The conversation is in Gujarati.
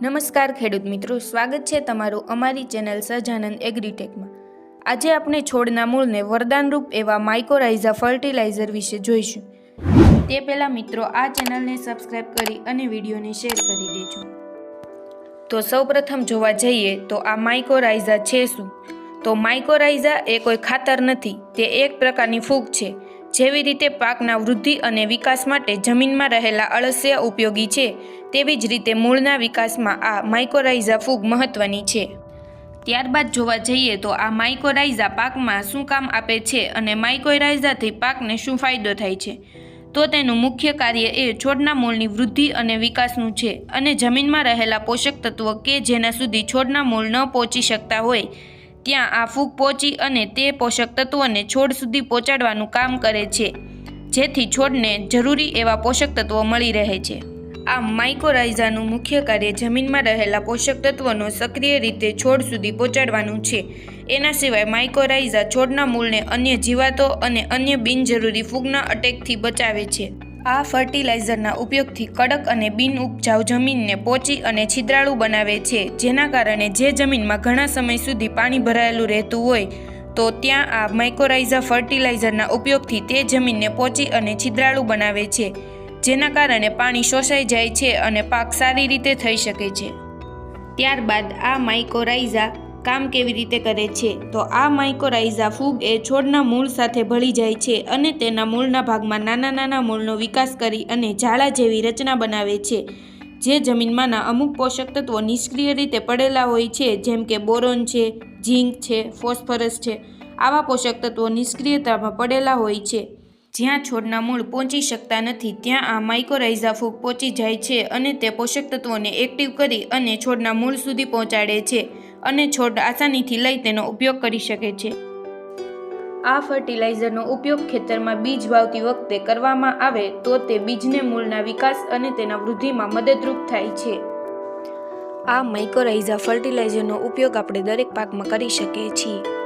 નમસ્કાર ખેડૂત મિત્રો, સ્વાગત છે તમારું અમારી ચેનલ સજાનંદ એગ્રીટેકમાં. આજે આપણે છોડના મૂળને વરદાનરૂપ એવા માઇકોરાઇઝા ફર્ટિલાઇઝર વિશે જોઈશું. તે પહેલાં મિત્રો, આ ચેનલને સબસ્ક્રાઇબ કરી અને વિડીયોને શેર કરી દેજો. તો સૌપ્રથમ જોવા જઈએ તો આ માઇકોરાઇઝા છે શું? તો માઇકોરાઇઝા એ કોઈ ખાતર નથી, તે એક પ્રકારની ફૂગ છે. જેવી રીતે પાકના વૃદ્ધિ અને વિકાસ માટે જમીનમાં રહેલા અળસિયા ઉપયોગી છે, તેવી જ રીતે મૂળના વિકાસમાં આ માઇકોરાઇઝા ફૂગ મહત્વની છે. ત્યારબાદ જોવા જઈએ તો આ માઇકોરાઇઝા પાકમાં શું કામ આપે છે અને માઇકોરાઇઝાથી પાકને શું ફાયદો થાય છે? તો તેનું મુખ્ય કાર્ય એ છોડના મૂળની વૃદ્ધિ અને વિકાસનું છે અને જમીનમાં રહેલા પોષક તત્વો કે જેના સુધી છોડના મૂળ ન પહોંચી શકતા હોય ત્યાં આ ફૂગ પહોંચી અને તે પોષક તત્વોને છોડ સુધી પહોંચાડવાનું કામ કરે છે, જેથી છોડને જરૂરી એવા પોષક તત્વો મળી રહે છે. આમ માઇકોરાઇઝાનું મુખ્ય કાર્ય જમીનમાં રહેલા પોષક તત્વોનો સક્રિય રીતે છોડ સુધી પહોંચાડવાનું છે. એના સિવાય માઇકોરાઇઝા છોડના મૂળને અન્ય જીવાતો અને અન્ય બિનજરૂરી ફૂગના અટેકથી બચાવે છે. આ ફર્ટિલાઇઝરના ઉપયોગથી કડક અને બિન ઉપજાઉ જમીનને પોચી અને છિદ્રાળુ બનાવે છે. જેના કારણે જે જમીનમાં ઘણા સમય સુધી પાણી ભરાયેલું રહેતું હોય, તો ત્યાં આ માઇકોરાઇઝા ફર્ટિલાઇઝરના ઉપયોગથી તે જમીનને પોચી અને છિદ્રાળુ બનાવે છે, જેના કારણે પાણી શોષાઈ જાય છે અને પાક સારી રીતે થઈ શકે છે. ત્યારબાદ આ માઇકોરાઇઝા કામ કેવી રીતે કરે છે? તો આ માઇકોરાઇઝા ફૂગ એ છોડના મૂળ સાથે ભળી જાય છે અને તેના મૂળના ભાગમાં નાના નાના મૂળનો વિકાસ કરી અને ઝાડા જેવી રચના બનાવે છે, જે જમીનમાંના અમુક પોષક તત્વો નિષ્ક્રિય રીતે પડેલા હોય છે, જેમ કે બોરોન છે, ઝીંક છે, ફોસ્ફરસ છે. આવા પોષક તત્વો નિષ્ક્રિયતામાં પડેલા હોય છે. જ્યાં છોડના મૂળ પહોંચી શકતા નથી, ત્યાં આ માઇકોરાઇઝા ફૂગ પહોંચી જાય છે અને તે પોષક તત્વોને એક્ટિવ કરી અને છોડના મૂળ સુધી પહોંચાડે છે. અને છોડ આસાનીથી લઈ તેનો ઉપયોગ કરી શકે છે. આ ફર્ટિલાઇઝરનો ઉપયોગ ખેતરમાં બીજ વાવતી વખતે કરવામાં આવે તો તે બીજને મૂળના વિકાસ અને તેના વૃદ્ધિમાં મદદરૂપ થાય છે. આ માઇકોરાઇઝા ફર્ટિલાઇઝરનો ઉપયોગ આપણે દરેક પાકમાં કરી શકીએ છીએ.